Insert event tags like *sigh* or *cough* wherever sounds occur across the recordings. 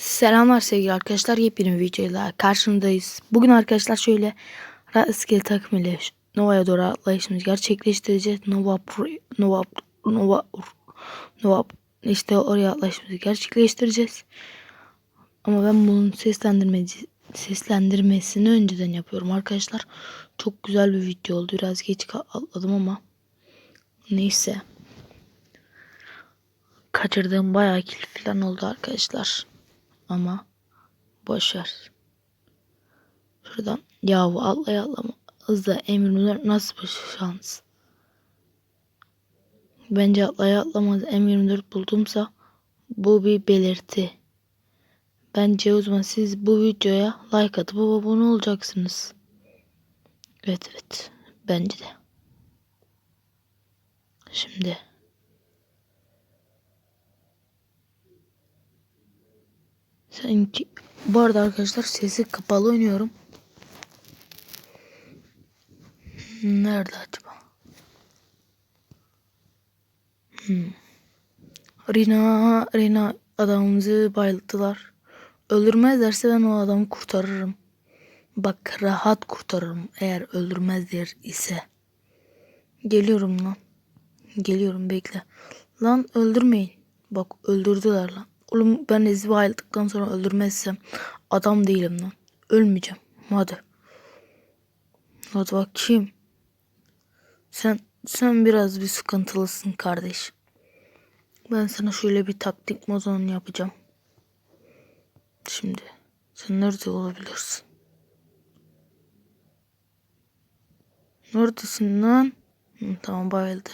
Selamlar sevgili arkadaşlar. Yepyeni bir videoyla karşınızdayız. Bugün arkadaşlar şöyle rastgele takım ile Nova'ya doğru atlayışımızı gerçekleştireceğiz. Nova Nova Nova Nova işte oraya atlayışımızı gerçekleştireceğiz. Ama ben bunun seslendirmeci seslendirmesini önceden yapıyorum arkadaşlar. Çok güzel bir video oldu. Biraz geç atladım ama neyse. Kaçırdığım bayağı kill falan oldu arkadaşlar. Ama boş ver. Şuradan yahu atlay atlama. Hızla M24 nasıl bir şans? Bence atlay atlamaz M24 buldumsa bu bir belirti. Bence o zaman siz bu videoya like atıp abone olacaksınız. Evet evet. Bence de. Şimdi Sanki bu arada arkadaşlar sesi kapalı oynuyorum. Nerede acaba? Hmm. Rina, Rina adamımızı bayılttılar. Öldürmezlerse ben o adamı kurtarırım. Bak rahat kurtarırım eğer öldürmezler ise. Geliyorum lan. Geliyorum bekle. Lan öldürmeyin. Bak öldürdüler lan. Oğlum ben Ezbi ayrıldıktan sonra öldürmezsem adam değilim lan. Ölmeyeceğim. Hadi. Hadi bakayım. Sen sen biraz bir sıkıntılısın kardeş. Ben sana şöyle bir taktik mozon yapacağım. Şimdi sen nerede olabilirsin? Neredesin lan? Hı, tamam bayıldı.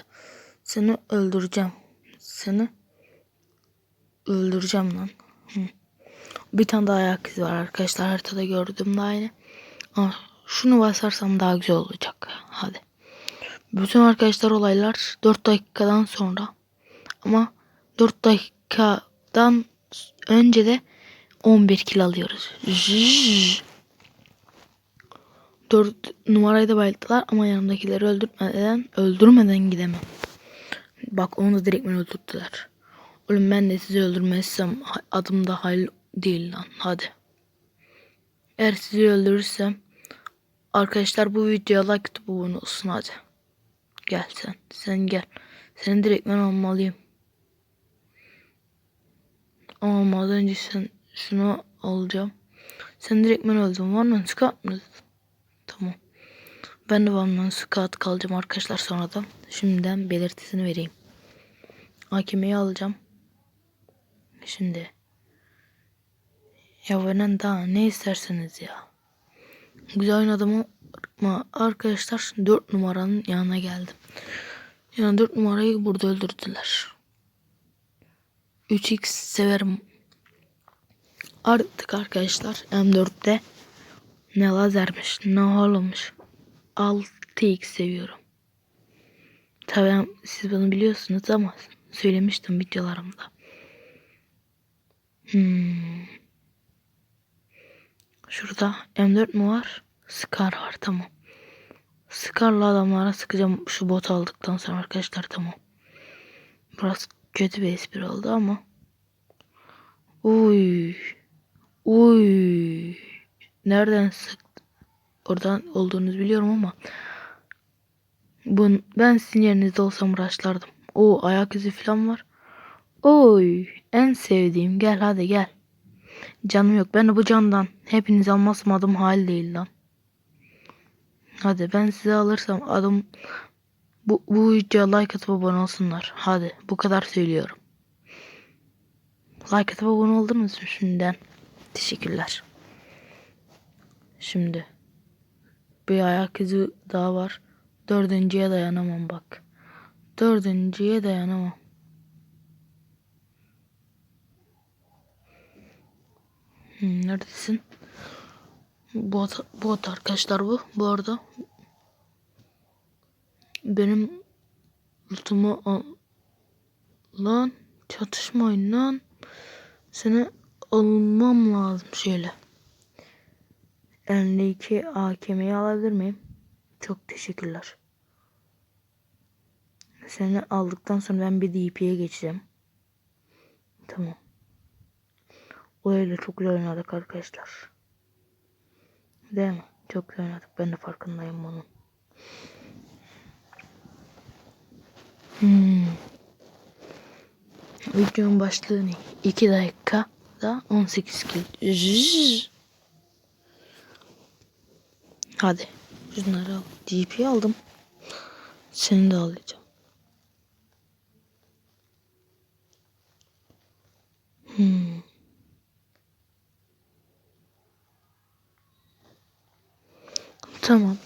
Seni öldüreceğim. Seni öldüreceğim lan. Bir tane daha ayak izi var arkadaşlar. Haritada gördüm de aynı. Ama şunu basarsam daha güzel olacak. Hadi. Bütün arkadaşlar olaylar 4 dakikadan sonra. Ama 4 dakikadan önce de 11 kilo alıyoruz. Zzz. 4 numarayı da bayılttılar ama yanımdakileri öldürmeden öldürmeden gidemem. Bak onu da direktmen öldürdüler. Oğlum ben de sizi öldürmezsem adım da hayal değil lan. Hadi. Eğer sizi öldürürsem arkadaşlar bu videoya like atıp abone olsun hadi. Gel sen. Sen gel. Seni direkt ben almalıyım. Ama olmadan önce sen şunu alacağım. Sen direkt ben öldüm. Var mı? Scout mı? Tamam. Ben de Van'dan Scout kalacağım arkadaşlar sonradan. Şimdiden belirtisini vereyim. AKM'yi alacağım. Şimdi. Ya benden daha ne isterseniz ya. Güzel oynadım ama arkadaşlar 4 numaranın yanına geldim. Yani 4 numarayı burada öldürdüler. 3x severim. Artık arkadaşlar M4'te ne lazermiş ne holomuş. 6x seviyorum. Tabii siz bunu biliyorsunuz ama söylemiştim videolarımda. Hmm. Şurada M4 mu var? Scar var tamam. Scar'la adamlara sıkacağım şu bot aldıktan sonra arkadaşlar tamam. Biraz kötü bir espri oldu ama. Uy. Uy. Nereden sıktı? Oradan olduğunuzu biliyorum ama. Bun, ben sizin yerinizde olsam raşlardım. O ayak izi falan var. Oy en sevdiğim gel hadi gel. Canım yok ben bu candan hepiniz almazsam adım hal değil lan. Hadi ben size alırsam adım bu, bu videoya like atıp abone olsunlar. Hadi bu kadar söylüyorum. Like atıp abone oldunuz mu şimdiden? Teşekkürler. Şimdi bir ayak izi daha var. Dördüncüye dayanamam bak. Dördüncüye dayanamam. Hmm, neredesin? Bot, bot arkadaşlar bu. Bu arada benim ultumu al lan çatışmayın. Seni almam lazım şöyle. 52 AKM'yi alabilir miyim? Çok teşekkürler. Seni aldıktan sonra ben bir DP'ye geçeceğim. Tamam. Öyle çok güzel oynadık arkadaşlar. Değil mi? Çok güzel oynadık. Ben de farkındayım bunun. Hmm. Videonun başlığı ne? 2 dakika da 18 kill. Zzzz. Hadi. Şunları al. DP aldım. Seni de alacağım. Hmm. Tamam.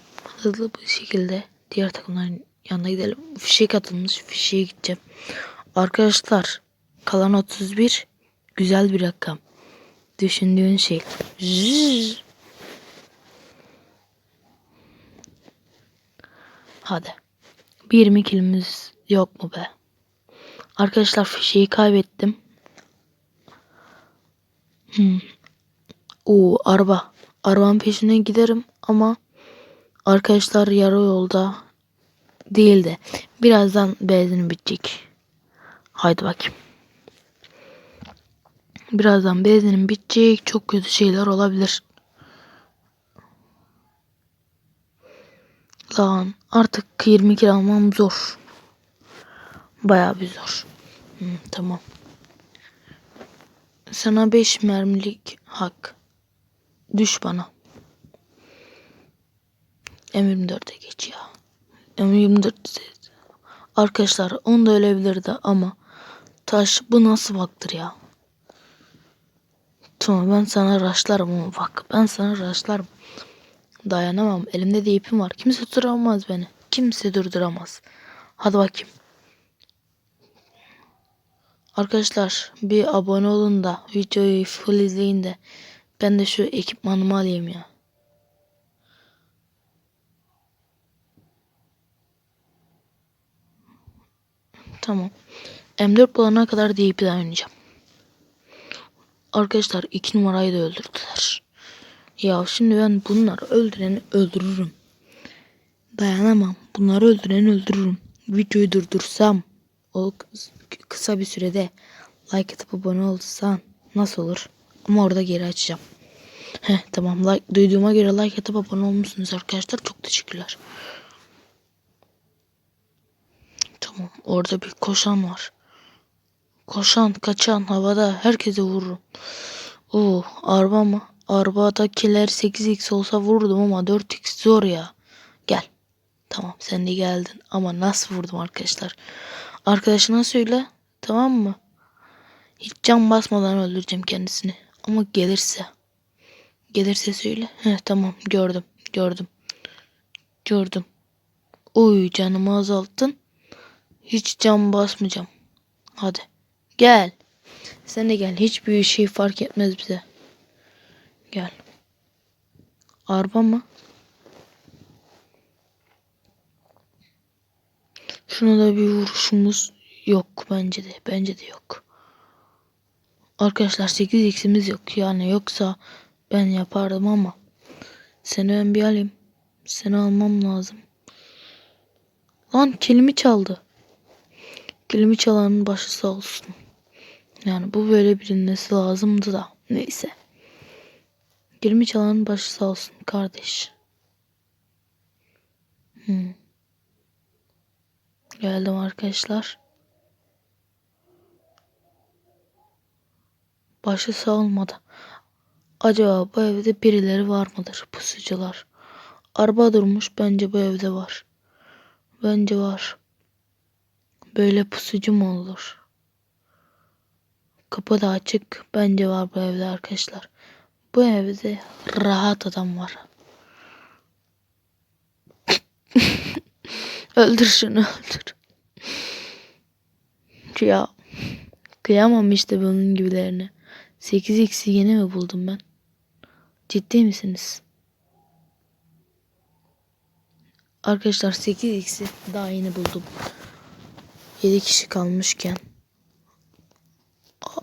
Hızlı bir şekilde diğer takımların yanına gidelim. Fişek atılmış. Fişeğe gideceğim. Arkadaşlar kalan 31 güzel bir rakam. Düşündüğün şey. Zzz. Hadi. Bir 20 kilimiz yok mu be? Arkadaşlar fişeği kaybettim. Hmm. Oo araba. Arabanın peşinden giderim ama arkadaşlar yarı yolda değil de birazdan benzin bitecek. Haydi bakayım. Birazdan benzinim bitecek. Çok kötü şeyler olabilir. Lan artık 20 kilo almam zor. Bayağı bir zor. Hı, tamam. Sana 5 mermilik hak. Düş bana. M24'e geç ya. M24 Arkadaşlar on da ölebilirdi ama taş bu nasıl baktır ya? Tamam ben sana raşlarım ama bak ben sana raşlarım. Dayanamam. Elimde de ipim var. Kimse durduramaz beni. Kimse durduramaz. Hadi bakayım. Arkadaşlar bir abone olun da videoyu full izleyin de ben de şu ekipmanımı alayım ya. Tamam. M4 bulana kadar DP'den oynayacağım. Arkadaşlar iki numarayı da öldürdüler. Ya şimdi ben bunları öldüreni öldürürüm. Dayanamam. Bunları öldüreni öldürürüm. Videoyu durdursam o kısa bir sürede like atıp abone olsan nasıl olur? Ama orada geri açacağım. Heh tamam like duyduğuma göre like atıp abone olmuşsunuz arkadaşlar. Çok teşekkürler. Tamam orada bir koşan var. Koşan kaçan havada herkese vururum. Oo araba mı? Arabadakiler 8x olsa vurdum ama 4x zor ya. Gel. Tamam sen de geldin ama nasıl vurdum arkadaşlar. Arkadaşına söyle tamam mı? Hiç can basmadan öldüreceğim kendisini. Ama gelirse. Gelirse söyle. Heh tamam gördüm gördüm. Gördüm. Oy canımı azalttın. Hiç can basmayacağım. Hadi. Gel. Sen de gel. Hiçbir şey fark etmez bize. Gel. Araba mı? Şuna da bir vuruşumuz yok bence de. Bence de yok. Arkadaşlar 8x'imiz yok. Yani yoksa ben yapardım ama. Seni ben bir alayım. Seni almam lazım. Lan kelimi çaldı. Kelimi çalanın başı olsun. Yani bu böyle bilinmesi lazımdı da. Neyse. Kelimi çalanın başı olsun kardeş. Hmm. Geldim arkadaşlar. Başı olmadı. Acaba bu evde birileri var mıdır? Pusucular. Araba durmuş. Bence bu evde var. Bence var. Böyle pusucu mu olur? Kapı da açık. Bence var bu evde arkadaşlar. Bu evde rahat adam var. *laughs* öldür şunu öldür. Ya kıyamam işte bunun gibilerine. 8x'i yeni mi buldum ben? Ciddi misiniz? Arkadaşlar 8x'i daha yeni buldum. 7 kişi kalmışken.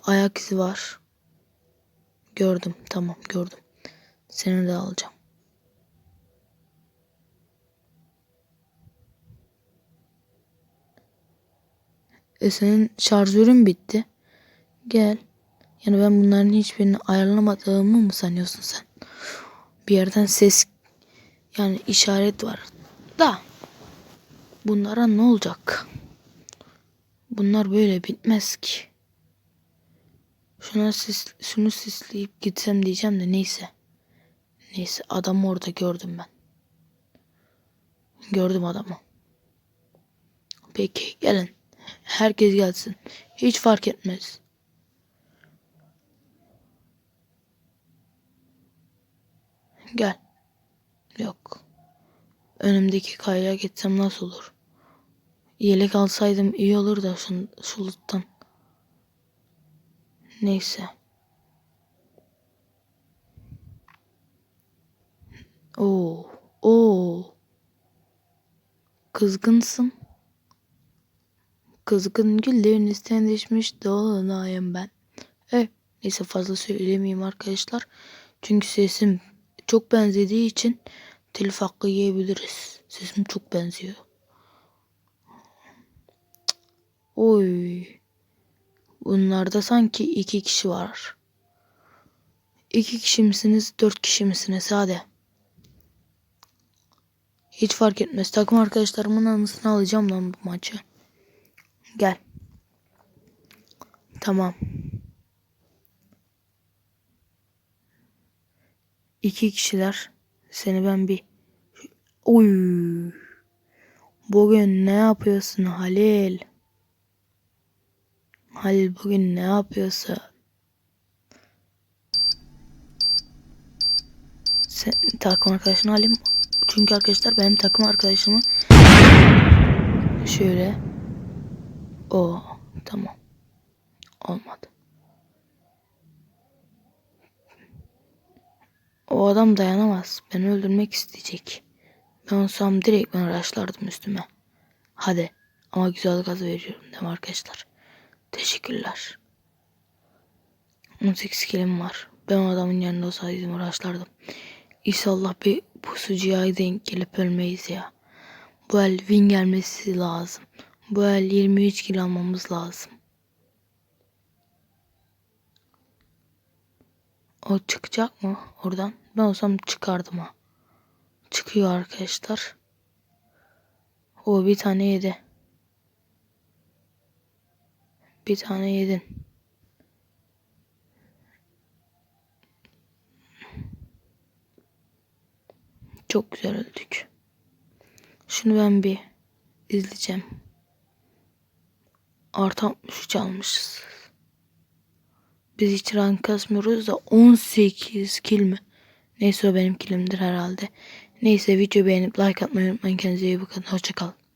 Ayak izi var. Gördüm. Tamam gördüm. Seni de alacağım. E senin şarjörün bitti. Gel. Yani ben bunların hiçbirini ayarlamadığımı mı sanıyorsun sen? Bir yerden ses yani işaret var. Da bunlara ne olacak? Bunlar böyle bitmez ki. Şuna sis, şunu sisleyip gitsem diyeceğim de neyse. Neyse adamı orada gördüm ben. Gördüm adamı. Peki gelin. Herkes gelsin. Hiç fark etmez. Gel. Yok. Önümdeki kayaya gitsem nasıl olur? Yelek alsaydım iyi olur da şu, şu loot'tan. Neyse. Oo. Oo. Kızgınsın. Kızgın güllerin üstten düşmüş dolunayım ben. Evet. Neyse fazla söylemeyeyim arkadaşlar. Çünkü sesim çok benzediği için telif hakkı yiyebiliriz. Sesim çok benziyor. Oy. Bunlarda sanki iki kişi var. İki kişi misiniz, dört kişi misiniz? Hadi. Hiç fark etmez. Takım arkadaşlarımın anısını alacağım lan bu maçı. Gel. Tamam. İki kişiler. Seni ben bir... Oy. Bugün ne yapıyorsun Halil? Halil bugün ne yapıyorsun? Sen takım arkadaşını alayım. Çünkü arkadaşlar benim takım arkadaşımı şöyle o tamam olmadı. O adam dayanamaz. Beni öldürmek isteyecek. Ben olsam direkt ben araçlardım üstüme. Hadi. Ama güzel gaz veriyorum değil mi arkadaşlar? Teşekkürler. 18 kilim var. Ben adamın yanında olsaydım uğraşlardım. İnşallah bir pusucuya denk gelip ölmeyiz ya. Bu el win gelmesi lazım. Bu el 23 kilo almamız lazım. O çıkacak mı oradan? Ben olsam çıkardım ha. Çıkıyor arkadaşlar. O bir tane yedi. Bir tane yedin. Çok güzel öldük. Şunu ben bir izleyeceğim. Artı 63 almışız. Biz hiç rank kasmıyoruz da 18 kill mi? Neyse o benim killimdir herhalde. Neyse video beğenip like atmayı unutmayın. Kendinize iyi bakın. Hoşçakalın.